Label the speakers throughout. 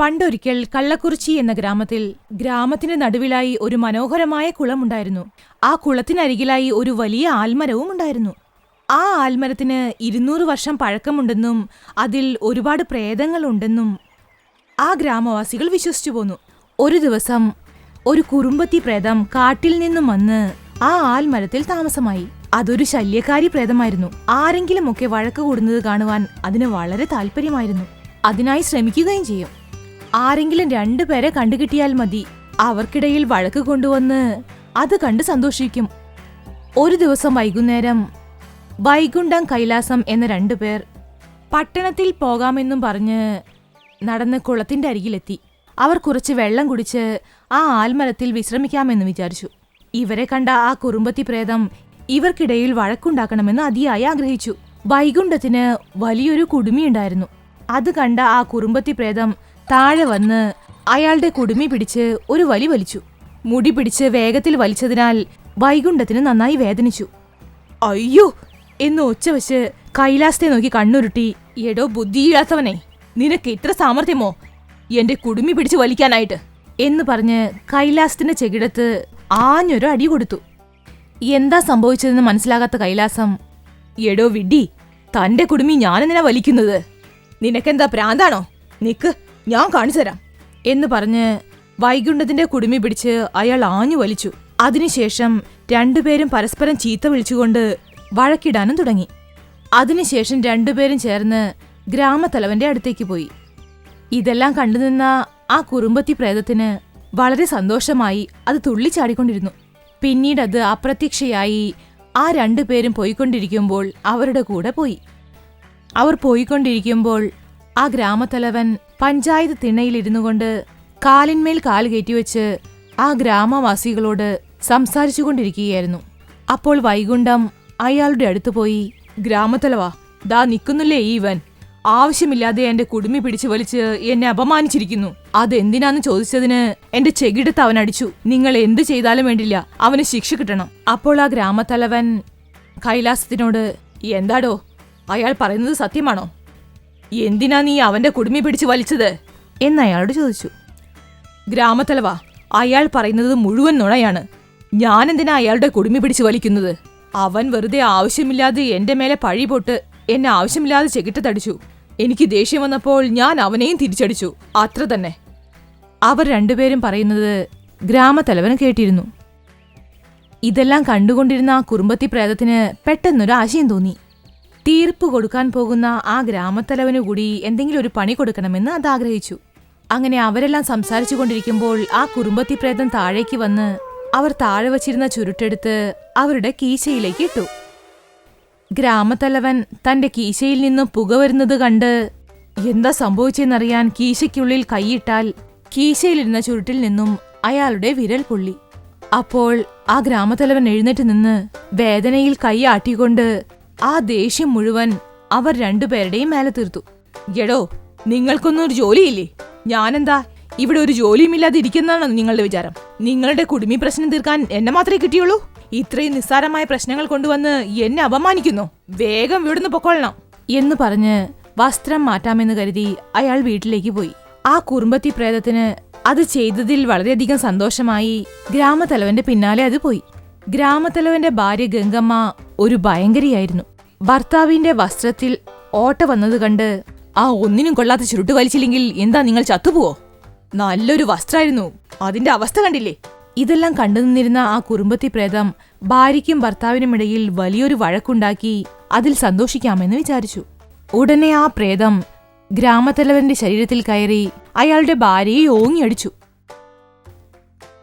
Speaker 1: പണ്ടൊരിക്കൽ കള്ളക്കുറിച്ചി എന്ന ഗ്രാമത്തിൽ ഗ്രാമത്തിന്റെ നടുവിലായി ഒരു മനോഹരമായ കുളമുണ്ടായിരുന്നു. ആ കുളത്തിനരികിലായി ഒരു വലിയ ആൽമരവും ഉണ്ടായിരുന്നു. ആ ആൽമരത്തിന് ഇരുന്നൂറ് വർഷം പഴക്കമുണ്ടെന്നും അതിൽ ഒരുപാട് പ്രേതങ്ങളുണ്ടെന്നും ആ ഗ്രാമവാസികൾ വിശ്വസിച്ചു പോന്നു. ഒരു ദിവസം ഒരു കുറുമ്പത്തി പ്രേതം കാട്ടിൽ നിന്നും വന്ന് ആ ആൽമരത്തിൽ താമസമായി. അതൊരു ശല്യക്കാരി പ്രേതമായിരുന്നു. ആരെങ്കിലുമൊക്കെ വഴക്ക് കൂടുന്നത് കാണുവാൻ അതിന് വളരെ താല്പര്യമായിരുന്നു അതിനായി ശ്രമിക്കുകയും ചെയ്യും. ആരെങ്കിലും രണ്ടുപേരെ കണ്ടുകിട്ടിയാൽ മതി. അവർക്കിടയിൽ വഴക്ക് കൊണ്ടുവന്ന് അത് കണ്ട് സന്തോഷിക്കും. ഒരു ദിവസം വൈകുന്നേരം വൈകുണ്ഠം കൈലാസം എന്ന രണ്ടുപേർ പട്ടണത്തിൽ പോകാമെന്നും പറഞ്ഞ് നടന്ന് കുളത്തിന്റെ അരികിലെത്തി. അവർ കുറച്ച് വെള്ളം കുടിച്ച് ആ ആൽമരത്തിൽ വിശ്രമിക്കാമെന്ന് വിചാരിച്ചു. ഇവരെ കണ്ട ആ കുറുമ്പത്തി പ്രേതം ഇവർക്കിടയിൽ വഴക്കുണ്ടാക്കണമെന്ന് അതിയായി ആഗ്രഹിച്ചു. വൈകുണ്ഠത്തിന് വലിയൊരു കുടുമിയുണ്ടായിരുന്നു. അത് കണ്ട ആ കുറുമ്പത്തി പ്രേതം താഴെ വന്ന് അയാളുടെ കുടുമി പിടിച്ച് ഒരു വലി വലിച്ചു. മുടി പിടിച്ച് വേഗത്തിൽ വലിച്ചതിനാൽ വൈകുണ്ഠത്തിന് നന്നായി വേദനിച്ചു. അയ്യോ! എന്ന് ഒച്ചവെച്ച് കൈലാസത്തെ നോക്കി കണ്ണുരുട്ടി എടോ ബുദ്ധിയില്ലാത്തവനെ നിനക്ക് ഇത്ര സാമർഥ്യമോ? എന്റെ കുടുമി പിടിച്ച് വലിക്കാനായിട്ട്. എന്ന് പറഞ്ഞ് കൈലാസത്തിന്റെ ചെകിടത്ത് ആഞ്ഞൊരു അടി കൊടുത്തു. എന്താ സംഭവിച്ചതെന്ന് മനസ്സിലാകാത്ത കൈലാസം എടോ വിഡി തന്റെ കുടുമി ഞാനെന്തിനാ വലിക്കുന്നത്? നിനക്കെന്താ പ്രാന്താണോ? നിക്ക്. ഞാൻ കാണിച്ചു തരാം. എന്ന് പറഞ്ഞ് വൈകുണ്ഠത്തിന്റെ കുടുമി പിടിച്ച് അയാൾ ആഞ്ഞു വലിച്ചു. അതിനുശേഷം രണ്ടുപേരും പരസ്പരം ചീത്ത വിളിച്ചുകൊണ്ട് വഴക്കിടാനും തുടങ്ങി. അതിനുശേഷം രണ്ടുപേരും ചേർന്ന് ഗ്രാമത്തലവന്റെ അടുത്തേക്ക് പോയി. ഇതെല്ലാം കണ്ടുനിന്ന ആ കുറുമ്പത്തി പ്രേതത്തിന് വളരെ സന്തോഷമായി അത് തുള്ളിച്ചാടിക്കൊണ്ടിരുന്നു. പിന്നീട് അത് അപ്രത്യക്ഷയായി ആ രണ്ടുപേരും പോയിക്കൊണ്ടിരിക്കുമ്പോൾ അവരുടെ കൂടെ പോയി. അവർ പോയിക്കൊണ്ടിരിക്കുമ്പോൾ ആ ഗ്രാമത്തലവൻ പഞ്ചായത്ത് തിണ്ണയിലിരുന്നു കൊണ്ട് കാലിന്മേൽ കാൽ കയറ്റിവെച്ച് ആ ഗ്രാമവാസികളോട് സംസാരിച്ചുകൊണ്ടിരിക്കുകയായിരുന്നു. അപ്പോൾ വൈകുണ്ഠം അയാളുടെ അടുത്ത് പോയി ഗ്രാമത്തലവാ ദാ നിൽക്കുന്നില്ലേ ഈവൻ? ആവശ്യമില്ലാതെ എന്റെ കുടുമി പിടിച്ചു വലിച്ച് എന്നെ അപമാനിച്ചിരിക്കുന്നു. അതെന്തിനാന്ന് ചോദിച്ചതിന് എന്റെ ചെകിടത്ത് അവൻ അടിച്ചു. നിങ്ങൾ എന്ത് ചെയ്താലും വേണ്ടില്ല അവന് ശിക്ഷ കിട്ടണം. അപ്പോൾ ആ ഗ്രാമത്തലവൻ കൈലാസത്തിനോട് എന്താടോ അയാൾ പറയുന്നത് സത്യമാണോ? എന്തിനാ നീ അവന്റെ കുടുമി പിടിച്ച് വലിച്ചത്? എന്ന് അയാളോട് ചോദിച്ചു. ഗ്രാമത്തലവ അയാൾ പറയുന്നത് മുഴുവൻ നുണയാണ്. ഞാനെന്തിനാ അയാളുടെ കുടുമി പിടിച്ച് വലിക്കുന്നത്? അവൻ വെറുതെ ആവശ്യമില്ലാതെ എന്റെ മേലെ പഴി പൊട്ട് എന്നെ ആവശ്യമില്ലാതെ ചെകിട്ടത്തടിച്ചു എനിക്ക് ദേഷ്യം വന്നപ്പോൾ ഞാൻ അവനെയും തിരിച്ചടിച്ചു. അത്ര തന്നെ. അവർ രണ്ടുപേരും പറയുന്നത് ഗ്രാമത്തലവനും കേട്ടിരുന്നു. ഇതെല്ലാം കണ്ടുകൊണ്ടിരുന്ന ആ കുറുമ്പത്തി പ്രേതത്തിന് പെട്ടെന്നൊരു ആശയം തോന്നി. തീർപ്പ് കൊടുക്കാൻ പോകുന്ന ആ ഗ്രാമത്തലവനു കൂടി എന്തെങ്കിലും ഒരു പണി കൊടുക്കണമെന്ന് അത് ആഗ്രഹിച്ചു. അങ്ങനെ അവരെല്ലാം സംസാരിച്ചു കൊണ്ടിരിക്കുമ്പോൾ ആ കുറുമ്പത്തി പ്രേതം താഴേക്ക് വന്ന് അവർ താഴെ വച്ചിരുന്ന ചുരുട്ടെടുത്ത് അവരുടെ കീശയിലേക്ക് ഇട്ടു. ഗ്രാമത്തലവൻ തന്റെ കീശയിൽ നിന്നും പുക വരുന്നത് കണ്ട് എന്താ സംഭവിച്ചെന്നറിയാൻ കീശയ്ക്കുള്ളിൽ കൈയിട്ടാൽ കീശയിലിരുന്ന ചുരുട്ടിൽ നിന്നും അയാളുടെ വിരൽ പൊള്ളി. അപ്പോൾ ആ ഗ്രാമത്തലവൻ എഴുന്നേറ്റ് നിന്ന് വേദനയിൽ കൈ ആട്ടിക്കൊണ്ട് ആ ദേഷ്യം മുഴുവൻ അവർ രണ്ടുപേരുടെയും മേലെ തീർത്തു. എടോ നിങ്ങൾക്കൊന്നും ഒരു ജോലിയില്ലേ? ഞാനെന്താ ഇവിടെ ഒരു ജോലിയുമില്ലാതെ ഇരിക്കുന്നതാണോ നിങ്ങളുടെ വിചാരം. നിങ്ങളുടെ കുടുമി പ്രശ്നം തീർക്കാൻ എന്നെ മാത്രമേ കിട്ടിയുള്ളൂ? ഇത്രയും നിസ്സാരമായ പ്രശ്നങ്ങൾ കൊണ്ടുവന്ന് എന്നെ അപമാനിക്കുന്നു. വേഗം ഇവിടുന്ന് പൊക്കോളണം. എന്ന് പറഞ്ഞ് വസ്ത്രം മാറ്റാമെന്ന് കരുതി അയാൾ വീട്ടിലേക്ക് പോയി. ആ കുറുമ്പത്തി പ്രേതത്തിന് അത് ചെയ്തതിൽ വളരെയധികം സന്തോഷമായി ഗ്രാമത്തലവന്റെ പിന്നാലെ അത് പോയി. ഗ്രാമത്തലവന്റെ ഭാര്യ ഗംഗമ്മ ഒരു ഭയങ്കരിയായിരുന്നു. ഭർത്താവിന്റെ വസ്ത്രത്തിൽ ഓട്ട വന്നത് കണ്ട് ആ ഒന്നിനും കൊള്ളാത്ത ചുരുട്ട് വലിച്ചില്ലെങ്കിൽ എന്താ നിങ്ങൾ ചത്തുപോവോ? നല്ലൊരു വസ്ത്രമായിരുന്നു. അതിന്റെ അവസ്ഥ കണ്ടില്ലേ? ഇതെല്ലാം കണ്ടു നിന്നിരുന്ന ആ കുറുമ്പത്തി പ്രേതം ഭാര്യയ്ക്കും ഭർത്താവിനും ഇടയിൽ വലിയൊരു വഴക്കുണ്ടാക്കി അതിൽ സന്തോഷിക്കാമെന്ന് വിചാരിച്ചു. ഉടനെ ആ പ്രേതം ഗ്രാമത്തലവന്റെ ശരീരത്തിൽ കയറി അയാളുടെ ഭാര്യയെ ഓങ്ങിയടിച്ചു.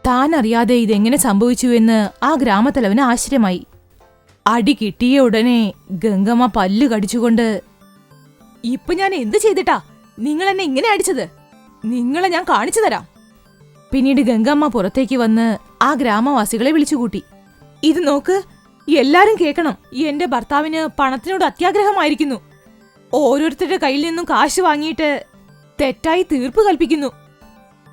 Speaker 1: താൻ അറിയാതെ ഇതെങ്ങനെ സംഭവിച്ചുവെന്ന് ആ ഗ്രാമത്തലവന് ആശ്ചര്യമായി. അടി കിട്ടിയ ഉടനെ ഗംഗമ്മ പല്ല് കടിച്ചുകൊണ്ട് ഇപ്പൊ ഞാൻ എന്ത് ചെയ്തിട്ടാ? നിങ്ങൾ എന്നെ ഇങ്ങനെ അടിച്ചത്? നിങ്ങളെ ഞാൻ കാണിച്ചു തരാം. പിന്നീട് ഗംഗമ്മ പുറത്തേക്ക് വന്ന് ആ ഗ്രാമവാസികളെ വിളിച്ചുകൂട്ടി. ഇത് നോക്ക് എല്ലാരും കേൾക്കണം. എന്റെ ഭർത്താവിന് പണത്തിനോട് അത്യാഗ്രഹമായിരിക്കുന്നു. ഓരോരുത്തരുടെ കയ്യിൽ നിന്നും കാശ് വാങ്ങിയിട്ട് തെറ്റായി തീർപ്പ് കൽപ്പിക്കുന്നു.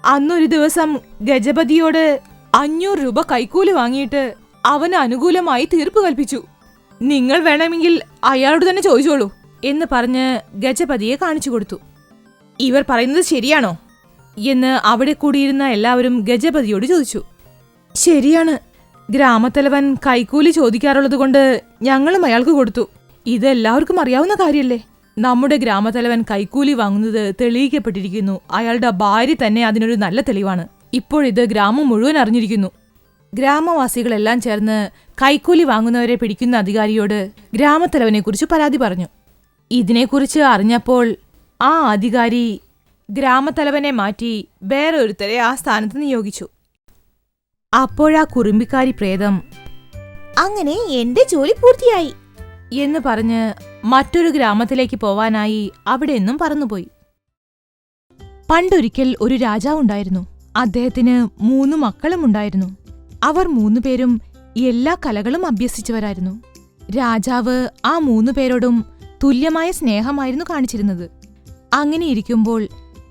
Speaker 1: അന്നൊരു ദിവസം ഗജപതിയോട് അഞ്ഞൂറ് രൂപ കൈക്കൂലി വാങ്ങിയിട്ട് അവന് അനുകൂലമായി തീർപ്പ് കൽപ്പിച്ചു. നിങ്ങൾ വേണമെങ്കിൽ അയാളോട് തന്നെ ചോദിച്ചോളൂ എന്ന് പറഞ്ഞ് ഗജപതിയെ കാണിച്ചു കൊടുത്തു. ഇവർ പറയുന്നത് ശരിയാണോ? എന്ന് അവിടെ കൂടിയിരുന്ന എല്ലാവരും ഗജപതിയോട് ചോദിച്ചു. ശരിയാണ്. ഗ്രാമത്തലവൻ കൈക്കൂലി ചോദിക്കാറുള്ളത് കൊണ്ട് ഞങ്ങളും അയാൾക്ക് കൊടുത്തു. ഇത് എല്ലാവർക്കും അറിയാവുന്ന കാര്യല്ലേ? നമ്മുടെ ഗ്രാമത്തലവൻ കൈക്കൂലി വാങ്ങുന്നത് തെളിയിക്കപ്പെട്ടിരിക്കുന്നു. അയാളുടെ ഭാര്യ തന്നെ അതിനൊരു നല്ല തെളിവാണ്. ഇപ്പോഴിത് ഗ്രാമം മുഴുവൻ അറിഞ്ഞിരിക്കുന്നു. ഗ്രാമവാസികളെല്ലാം ചേർന്ന് കൈക്കൂലി വാങ്ങുന്നവരെ പിടിക്കുന്ന അധികാരിയോട് ഗ്രാമത്തലവനെക്കുറിച്ച് പരാതി പറഞ്ഞു. ഇതിനെക്കുറിച്ച് അറിഞ്ഞപ്പോൾ ആ അധികാരി ഗ്രാമത്തലവനെ മാറ്റി വേറൊരുത്തരെ ആ സ്ഥാനത്ത് നിയോഗിച്ചു. അപ്പോഴാ കുറുമ്പിക്കാരി പ്രേതം
Speaker 2: അങ്ങനെ എന്റെ ജോലി പൂർത്തിയായി
Speaker 1: എന്ന് പറഞ്ഞ് മറ്റൊരു ഗ്രാമത്തിലേക്ക് പോവാനായി അവിടെ നിന്നും പറന്നുപോയി. പണ്ടൊരിക്കൽ ഒരു രാജാവുണ്ടായിരുന്നു. അദ്ദേഹത്തിന് മൂന്ന് മക്കളും ഉണ്ടായിരുന്നു അവർ മൂന്നുപേരും എല്ലാ കലകളും അഭ്യസിച്ചവരായിരുന്നു. രാജാവ് ആ മൂന്നുപേരോടും തുല്യമായ സ്നേഹമായിരുന്നു കാണിച്ചിരുന്നത്. അങ്ങനെ ഇരിക്കുമ്പോൾ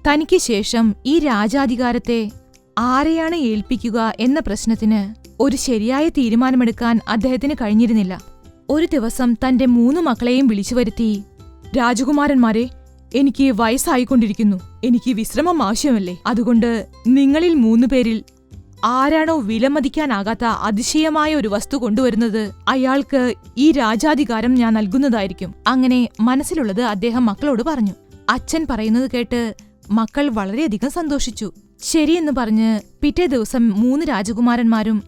Speaker 1: തനിക്ക് ശേഷം ഈ രാജാധികാരത്തെ ആരെയാണ് ഏൽപ്പിക്കുക എന്ന പ്രശ്നത്തിന് ഒരു ശരിയായ തീരുമാനമെടുക്കാൻ അദ്ദേഹത്തിന് കഴിഞ്ഞിരുന്നില്ല. ഒരു ദിവസം തന്റെ മൂന്ന് മക്കളെയും വിളിച്ചു വരുത്തി രാജകുമാരന്മാരെ എനിക്ക് വയസ്സായിക്കൊണ്ടിരിക്കുന്നു. എനിക്ക് വിശ്രമം ആവശ്യമല്ലേ? അതുകൊണ്ട് നിങ്ങളിൽ മൂന്നു പേരിൽ ആരാണോ വിലമതിക്കാനാകാത്ത അതിശയമായ ഒരു വസ്തു കൊണ്ടുവരുന്നത് അയാൾക്ക് ഈ രാജാധികാരം ഞാൻ നൽകുന്നതായിരിക്കും. അങ്ങനെ മനസ്സിലുള്ളത് അദ്ദേഹം മക്കളോട് പറഞ്ഞു. അച്ഛൻ പറയുന്നത് കേട്ട് മക്കൾ വളരെയധികം സന്തോഷിച്ചു. ശരിയെന്ന് പറഞ്ഞ് പിറ്റേ ദിവസം മൂന്ന് രാജകുമാരന്മാരും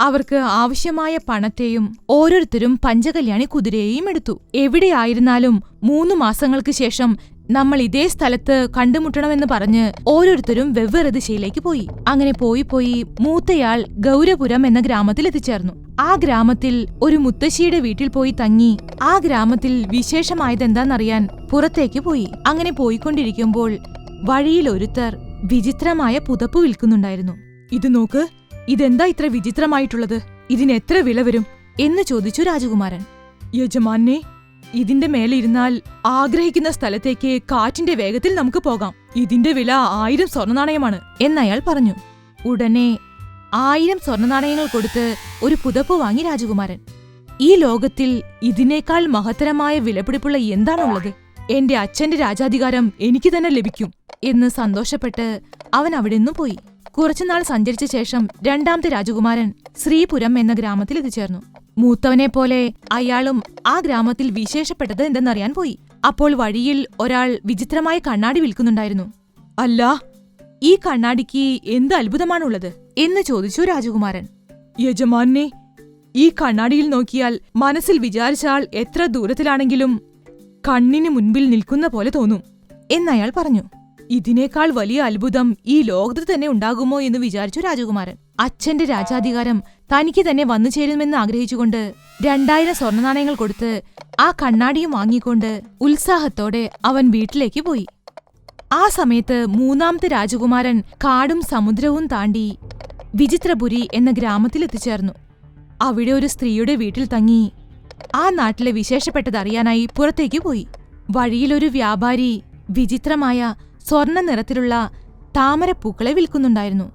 Speaker 1: അവർക്ക് ആവശ്യമായ പണത്തെയും ഓരോരുത്തരും പഞ്ചകല്യാണി കുതിരയെയും എടുത്തു. എവിടെയായിരുന്നാലും മൂന്ന് മാസങ്ങൾക്ക് ശേഷം നമ്മൾ ഇതേ സ്ഥലത്ത് കണ്ടുമുട്ടണമെന്ന് പറഞ്ഞ് ഓരോരുത്തരും വെവ്വേറെ ദിശയിലേക്ക് പോയി. അങ്ങനെ പോയി പോയി മൂത്തയാൾ ഗൗരപുരം എന്ന ഗ്രാമത്തിൽ എത്തിച്ചേർന്നു. ആ ഗ്രാമത്തിൽ ഒരു മുത്തശ്ശിയുടെ വീട്ടിൽ പോയി തങ്ങി. ആ ഗ്രാമത്തിൽ വിശേഷമായതെന്താന്നറിയാൻ പുറത്തേക്ക് പോയി. അങ്ങനെ പോയിക്കൊണ്ടിരിക്കുമ്പോൾ വഴിയിൽ ഒരുത്തർ വിചിത്രമായ പുതപ്പ് വിൽക്കുന്നുണ്ടായിരുന്നു. ഇത് നോക്ക് ഇതെന്താ ഇത്ര വിചിത്രമായിട്ടുള്ളത്? ഇതിനെത്ര വില വരും? എന്ന് ചോദിച്ചു രാജകുമാരൻ. യജമാനെ ഇതിന്റെ മേലെ ഇരുന്നാൽ ആഗ്രഹിക്കുന്ന സ്ഥലത്തേക്ക് കാറ്റിന്റെ വേഗത്തിൽ നമുക്ക് പോകാം. ഇതിന്റെ വില ആയിരം സ്വർണനാണയമാണ് എന്നയാൾ പറഞ്ഞു. ഉടനെ ആയിരം സ്വർണനാണയങ്ങൾ കൊടുത്ത് ഒരു പുതപ്പ് വാങ്ങി രാജകുമാരൻ. ഈ ലോകത്തിൽ ഇതിനേക്കാൾ മഹത്തരമായ വിലപിടിപ്പുള്ള എന്താണുള്ളത്? എന്റെ അച്ഛന്റെ രാജാധികാരം എനിക്ക് തന്നെ ലഭിക്കും എന്ന് സന്തോഷപ്പെട്ട് അവൻ അവിടെ നിന്നും പോയി. കുറച്ചുനാൾ സഞ്ചരിച്ച ശേഷം രണ്ടാമത്തെ രാജകുമാരൻ ശ്രീപുരം എന്ന ഗ്രാമത്തിൽ എത്തിച്ചേർന്നു. മൂത്തവനെ പോലെ അയാളും ആ ഗ്രാമത്തിൽ വിശേഷപ്പെട്ടത് എന്തെന്നറിയാൻ പോയി. അപ്പോൾ വഴിയിൽ ഒരാൾ വിചിത്രമായ കണ്ണാടി വിൽക്കുന്നുണ്ടായിരുന്നു. അല്ല ഈ കണ്ണാടിക്ക് എന്ത് അത്ഭുതമാണുള്ളത്? എന്ന് ചോദിച്ചു രാജകുമാരൻ. യജമാനെ ഈ കണ്ണാടിയിൽ നോക്കിയാൽ മനസ്സിൽ വിചാരിച്ചാൽ എത്ര ദൂരത്തിലാണെങ്കിലും കണ്ണിന് മുൻപിൽ നിൽക്കുന്ന പോലെ തോന്നും എന്നയാൾ പറഞ്ഞു. ഇതിനേക്കാൾ വലിയ അത്ഭുതം ഈ ലോകത്ത് തന്നെ ഉണ്ടാകുമോ എന്ന് വിചാരിച്ചു രാജകുമാരൻ. അച്ഛന്റെ രാജാധികാരം തനിക്ക് തന്നെ വന്നു ചേരുമെന്ന് ആഗ്രഹിച്ചുകൊണ്ട് രണ്ടായിരം സ്വർണനാണയങ്ങൾ കൊടുത്ത് ആ കണ്ണാടിയും വാങ്ങിക്കൊണ്ട് ഉത്സാഹത്തോടെ അവൻ വീട്ടിലേക്ക് പോയി. ആ സമയത്ത് മൂന്നാമത്തെ രാജകുമാരൻ കാടും സമുദ്രവും താണ്ടി വിചിത്രപുരി എന്ന ഗ്രാമത്തിലെത്തിച്ചേർന്നു. അവിടെ ഒരു സ്ത്രീയുടെ വീട്ടിൽ തങ്ങി ആ നാട്ടിലെ വിശേഷപ്പെട്ടതറിയാനായി പുറത്തേക്ക് പോയി. വഴിയിലൊരു വ്യാപാരി വിചിത്രമായ സ്വർണ നിറത്തിലുള്ള താമരപ്പൂക്കളെ വിൽക്കുന്നുണ്ടായിരുന്നു.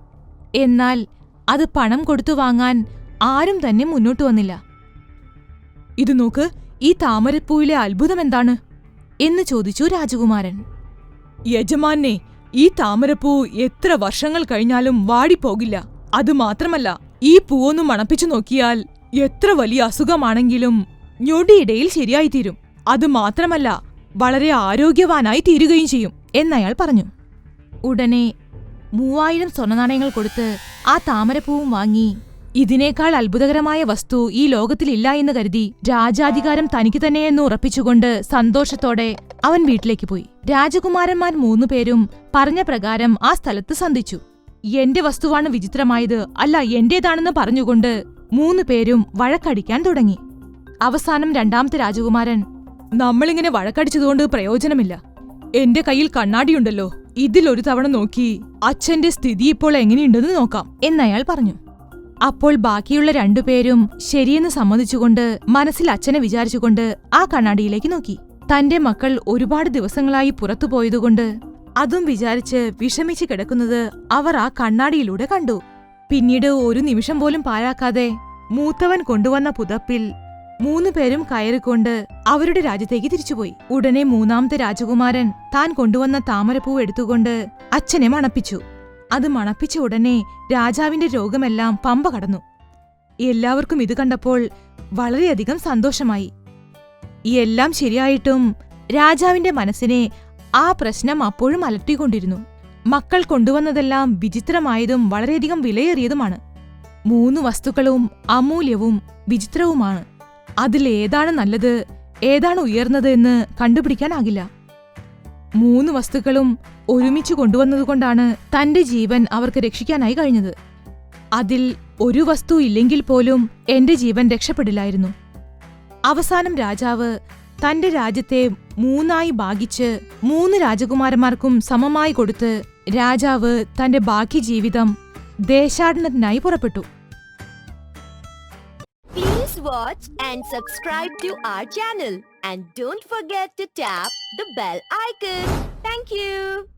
Speaker 1: എന്നാൽ അത് പണം കൊടുത്തു വാങ്ങാൻ ആരും തന്നെ മുന്നോട്ട് വന്നില്ല. ഇത് നോക്ക് ഈ താമരപ്പൂവിലെ അത്ഭുതം എന്താണ്? എന്ന് ചോദിച്ചു രാജകുമാരൻ. യജമാനെ ഈ താമരപ്പൂ എത്ര വർഷങ്ങൾ കഴിഞ്ഞാലും വാടിപ്പോകില്ല. അതുമാത്രമല്ല ഈ പൂവൊന്ന് മണപ്പിച്ചു നോക്കിയാൽ എത്ര വലിയ അസുഖമാണെങ്കിലും ഞൊടിയിടയിൽ ശരിയായിത്തീരും. അത് മാത്രമല്ല വളരെ ആരോഗ്യവാനായി തീരുകയും ചെയ്യും എന്നയാൾ പറഞ്ഞു. ഉടനെ മൂവായിരം സ്വർണനാണയങ്ങൾ കൊടുത്ത് ആ താമരപ്പൂവും വാങ്ങി. ഇതിനേക്കാൾ അത്ഭുതകരമായ വസ്തു ഈ ലോകത്തിലില്ല എന്ന് കരുതി രാജാധികാരം തനിക്ക് തന്നെയെന്ന് ഉറപ്പിച്ചുകൊണ്ട് സന്തോഷത്തോടെ അവൻ വീട്ടിലേക്ക് പോയി. രാജകുമാരന്മാർ മൂന്നുപേരും പറഞ്ഞ പ്രകാരം ആ സ്ഥലത്ത് സന്ധിച്ചു. എന്റെ വസ്തുവാണ് വിചിത്രമായത് അല്ല എന്റേതാണെന്ന് പറഞ്ഞുകൊണ്ട് മൂന്നു പേരും വഴക്കടിക്കാൻ തുടങ്ങി. അവസാനം രണ്ടാമത്തെ രാജകുമാരൻ നമ്മളിങ്ങനെ വഴക്കടിച്ചതുകൊണ്ട് പ്രയോജനമില്ല. എന്റെ കയ്യിൽ കണ്ണാടിയുണ്ടല്ലോ. ഇതിലൊരു തവണ നോക്കി അച്ഛന്റെ സ്ഥിതി ഇപ്പോൾ എങ്ങനെയുണ്ടെന്ന് നോക്കാം എന്നയാൾ പറഞ്ഞു. അപ്പോൾ ബാക്കിയുള്ള രണ്ടുപേരും ശരിയെന്ന് സമ്മതിച്ചുകൊണ്ട് മനസ്സിൽ അച്ഛനെ വിചാരിച്ചുകൊണ്ട് ആ കണ്ണാടിയിലേക്ക് നോക്കി. തന്റെ മക്കൾ ഒരുപാട് ദിവസങ്ങളായി പുറത്തു പോയതുകൊണ്ട് അതും വിചാരിച്ച് വിഷമിച്ച് കിടക്കുന്നത് അവർ ആ കണ്ണാടിയിലൂടെ കണ്ടു. പിന്നീട് ഒരു നിമിഷം പോലും പാഴാക്കാതെ മൂത്തവൻ കൊണ്ടുവന്ന പുതപ്പിൽ മൂന്നു പേരും കയറിക്കൊണ്ട് അവരുടെ രാജ്യത്തേക്ക് തിരിച്ചുപോയി. ഉടനെ മൂന്നാമത്തെ രാജകുമാരൻ താൻ കൊണ്ടുവന്ന താമരപ്പൂവ് എടുത്തുകൊണ്ട് അച്ഛനെ മണപ്പിച്ചു. അത് മണപ്പിച്ച ഉടനെ രാജാവിന്റെ രോഗമെല്ലാം പമ്പ കടന്നു. എല്ലാവർക്കും ഇത് കണ്ടപ്പോൾ വളരെയധികം സന്തോഷമായി. എല്ലാം ശരിയായിട്ടും രാജാവിന്റെ മനസ്സിനെ ആ പ്രശ്നം അപ്പോഴും അലട്ടിക്കൊണ്ടിരുന്നു. മക്കൾ കൊണ്ടുവന്നതെല്ലാം വിചിത്രമായതും വളരെയധികം വിലയേറിയതുമാണ്. മൂന്ന് വസ്തുക്കളും അമൂല്യവും വിചിത്രവുമാണ്. അതിലേതാണ് നല്ലത്? ഏതാണ് ഉയർന്നത് എന്ന് കണ്ടുപിടിക്കാനാകില്ല. മൂന്ന് വസ്തുക്കളും ഒരുമിച്ച് കൊണ്ടുവന്നതുകൊണ്ടാണ് തന്റെ ജീവൻ അവർക്ക് രക്ഷിക്കാനായി കഴിഞ്ഞത്. അതിൽ ഒരു വസ്തു ഇല്ലെങ്കിൽ പോലും എന്റെ ജീവൻ രക്ഷപ്പെടില്ലായിരുന്നു. അവസാനം രാജാവ് തന്റെ രാജ്യത്തെ മൂന്നായി ഭാഗിച്ച് മൂന്ന് രാജകുമാരന്മാർക്കും സമമായി കൊടുത്ത് രാജാവ് തന്റെ ബാക്കി ജീവിതം ദേശാടനത്തിനായി പുറപ്പെട്ടു.
Speaker 3: Watch and subscribe to our channel and don't forget to tap the bell icon. Thank you.